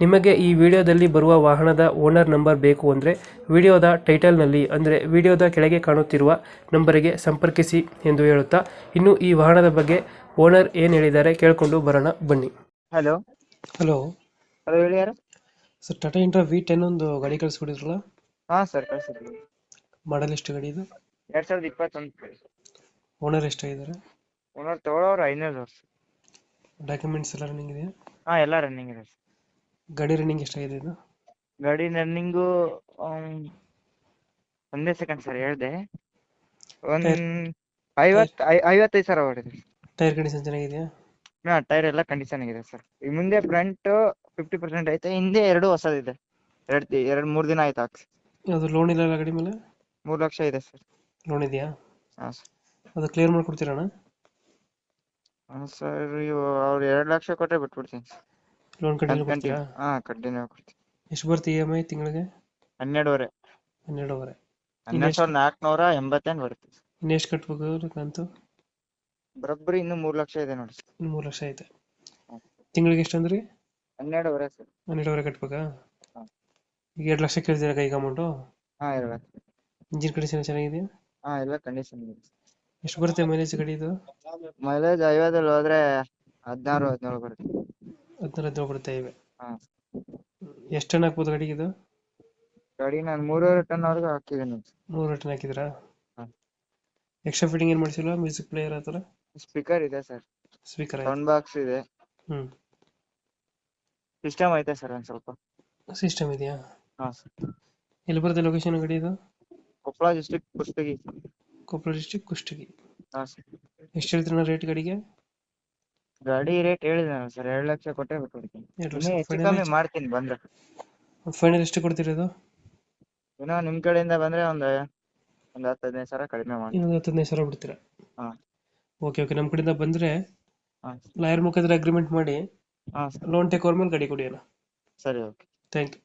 ನಿಮಗೆ ಈ ವಿಡಿಯೋದಲ್ಲಿ ಬರುವ ವಾಹನದ ಓನರ್ ನಂಬರ್ ಬೇಕು ಅಂದರೆ ವಿಡಿಯೋದ ಟೈಟಲ್ನಲ್ಲಿ ಅಂದರೆ ವಿಡಿಯೋದ ಕೆಳಗೆ ಕಾಣುತ್ತಿರುವ ನಂಬರಿಗೆ ಸಂಪರ್ಕಿಸಿ ಎಂದು ಹೇಳುತ್ತಾ ಇನ್ನು ಈ ವಾಹನದ ಬಗ್ಗೆ ಓನರ್ ಏನು ಹೇಳಿದ್ದಾರೆ ಕೇಳಿಕೊಂಡು ಬರೋಣ ಬನ್ನಿ. ಹಲೋ. ಹಲೋ. ಹಲೋ ಹೇಳಿ ಯಾರು? Sir Tata Intra V ten ಒಂದು ಗಾಡಿ ಕಳಿಸ್ಕೊಡಿದ್ರಲ್ಲ? ಹಾಂ ಸರ್ ಕಳಿಸಿದ್ರು ಮಾಡಲ್ ಎಷ್ಟು ಗಾಡಿ ಇದು? ಎರಡು ಸಾವಿರದ ಇಪ್ಪತ್ತೊಂದು. ಓನರ್ ಎಷ್ಟಾಗಿದ್ದಾರೆ ಓನರ್ ತಗೊಳ್ಳೋರು ಐನೂರು. ಡಾಕ್ಯುಮೆಂಟ್ಸ್ ಎಲ್ಲ ರನ್ನಿಂಗ್ ಇದೆಯಾ? ಹಾಂ ಎಲ್ಲ ರನ್ನಿಂಗ್ ಇದೆ sir. ಗಾಡಿ ರನ್ನಿಂಗ್ ಎಷ್ಟಾಗಿದೆ ಇದು? ಗಾಡಿ ರನ್ನಿಂಗು ಒಂದೇ ಸೆಕೆಂಡ್ ಸರ್ ಹೇಳ್ದೆ. ಒಂದ್ ಐವತ್ ಐವತ್ತೈದು ಸಾವಿರ ಹೊಡಿದೆ ಟೈರ್ ಕಂಡೀಷನ್ ಚೆನ್ನಾಗಿದೆಯಾ? ಹಾ ಟೈರ್ ಎಲ್ಲ ಕಂಡೀಷನ್ ಆಗಿದೆ ಸರ್ ಈ ಮುಂದೆ ಫ್ರಂಟ್ ಫಿಫ್ಟಿ ಪರ್ಸೆಂಟ್ ಐತೆ ಹಿಂದೆ ಎರಡು ಹೊಸದಿದೆ. ಎರಡ್ ಎರಡು ಎರಡ್ ಮೂರ್ ದಿನ ಆಯ್ತು ಹಾಕ್ಸಿ. ಅದು ಲೋನ್ ಇಲ್ಲ ಗಾಡಿ ಮೇಲೆ? ಮೂರ್ ಲಕ್ಷ ಇದೆ ಸರ್ ಲೋನ್ ಇದೆಯಾ? ಹಾ ಸರ್ ಅದು ಕ್ಲಿಯರ್ ಮಾಡ್ಕೊಡ್ತೀರಣ್ಣ ಸರ್ ಇವು ಅವ್ರು ಎರಡ್ ಲಕ್ಷ ಕೊಟ್ರೆ ಬಿಟ್ಬಿಡ್ತೀನಿ ಲೋನ್ ಕಂಟಿನ್ಯೂ ಕೊಡ್ತೀರಾ ಹಾ ಕಂಟಿನ್ಯೂ ಕೊಡ್ತೀನಿ ಎಷ್ಟು ಬರುತ್ತೆ ಇ ಎಂ ಐ ತಿಂಗಳಿಗೆ? ಹನ್ನೆರಡುವರೆ. ಹನ್ನೆರಡುವರೆ. ಹನ್ನೆರಡು ಸಾವಿರದ ನಾಲ್ಕುನೂರ ಎಂಬತ್ತೆಂಟು ಬರುತ್ತೆ. ಇನ್ನೆಷ್ಟು ಕಟ್ಬೇಕು ಕಂತು? ಬರೋಬ್ಬರಿ ಇನ್ನು ಮೂರ್ ಲಕ್ಷ ಇದೆ ನೋಡಿ ಸರ್. ಇನ್ನು ಮೂರು ಲಕ್ಷ ಐತೆ. ತಿಂಗಳಿಗೆ ಎಷ್ಟು ಅಂದ್ರಿ? ಹನ್ನೆರಡುವರೆ ಸರ್. ಹನ್ನೆರಡುವರೆ ಕಟ್ಬೇಕಾ. ಈಗ ಎರಡು ಲಕ್ಷ ಕೇಳ್ತೀರಾ ಕೈಗೆ ಅಮೌಂಟು ಹಾ ಎರಡು ಲಕ್ಷ ಇಂಜಿನ್ ಕಂಡೀಷನ್ ಚೆನ್ನಾಗಿದೆಯಾ? ಹಾ ಎಲ್ಲ ಕಂಡೀಷನ್ ಇದೆ. ಎಷ್ಟು ಬರುತ್ತೆ ಮೈಲೇಜ್ ಗಾಡಿ ಇದು? ಮೈಲೇಜ್ ಐವತ್ತಲ್ಲಿ ಹೋದ್ರೆ ಹದಿನಾರು ಹದಿನೇಳು ಬರುತ್ತೆ. ಹದಿನಾರು ಹದಿನೇಳು ಬರುತ್ತೆ ಇವೆ. ಹಾ. ಎಷ್ಟು ಟನ್ ಹಾಕ್ಬೋದು ಗಾಡಿಗೆ ಇದು? ಗಾಡಿ ನಾನು ಮೂರುವರೆ ಟನ್ ಅವ್ರಿಗೆ ಹಾಕಿದ್ದೀನಿ. ಮೂರು ಟನ್ ಹಾಕಿದ್ರಾ ಹಾ. ಎಕ್ಸ್ಟ್ರಾ ಫಿಟ್ಟಿಂಗ್ ಏನು ಮಾಡಿಸಿಲ್ಲ ಮ್ಯೂಸಿಕ್ ಪ್ಲೇಯರ್ ಆ ಥರ? ಸ್ಪೀಕರ್ ಇದೆ ಸರ್. ಸ್ಪೀಕರ್ ಸೌಂಡ್ ಬಾಕ್ಸ್ ಇದೆ. ಹ್ಞೂ ಸಿಸ್ಟಮ್ ಐತೆ ಸರ್ ಒಂದು ಸ್ವಲ್ಪ. ಸಿಸ್ಟಮ್ ಇದೆಯಾ? ಹಾ ಸರ್. ಎಲ್ಲಿ ಬರುತ್ತೆ ಲೊಕೇಶನ್ ಗಾಡಿ ಇದು? ಕೊಪ್ಪಳ ಡಿಸ್ಟ್ರಿಕ್ಟ್ ಕುಷ್ಟಗಿ. ಕೊಪ್ಪಳ ಡಿಸ್ಟಿಕ್ ಕುಷ್ಟಗಿ. ಹಾ ಸರ್. ಎಷ್ಟು ಹೇಳ್ತೀರ ರೇಟ್ ಗಾಡಿಗೆ? ಗಾಡಿ ರೇಟ್ ಹೇಳಿದೆ ಸರ್ ಎರಡು ಲಕ್ಷ ಕೊಟ್ಟೆ ಬಿಟ್ಬಿಡ್ತೀನಿ ಎರಡು ಇನ್ನೂ ಹೆಚ್ಚು ಕಮ್ಮಿ ಮಾಡ್ತೀನಿ ಬಂದ್ರೆ. ಫೈನಲ್ ಎಷ್ಟು ಕೊಡ್ತೀರಾ ಇದು ಇನ್ನೂ ನಿಮ್ ಕಡೆಯಿಂದ ಬಂದ್ರೆ ಒಂದು ಒಂದು ಹತ್ತು ಹದಿನೈದು ಸಾವಿರ ಕಡಿಮೆ ಮಾಡಿ ಇನ್ನೊಂದು ಹತ್ತು ಹದಿನೈದು ಸಾವಿರ ಬಿಡ್ತೀರಾ? ಹಾ. ಓಕೆ ಓಕೆ ನಮ್ಮ ಕಡೆಯಿಂದ ಬಂದರೆ ಹಾ. ಲಾಯರ್ ಮುಖಾಂತರ ಅಗ್ರಿಮೆಂಟ್ ಮಾಡಿ ಹಾ ಸರ್. ಲೋನ್ ಟೇಕ್ ಓವರ್ ಮೇಲೆ ಗಾಡಿ ಕೊಡಿ ಅಣ್ಣ ಸರಿ ಓಕೆ ಥ್ಯಾಂಕ್ ಯು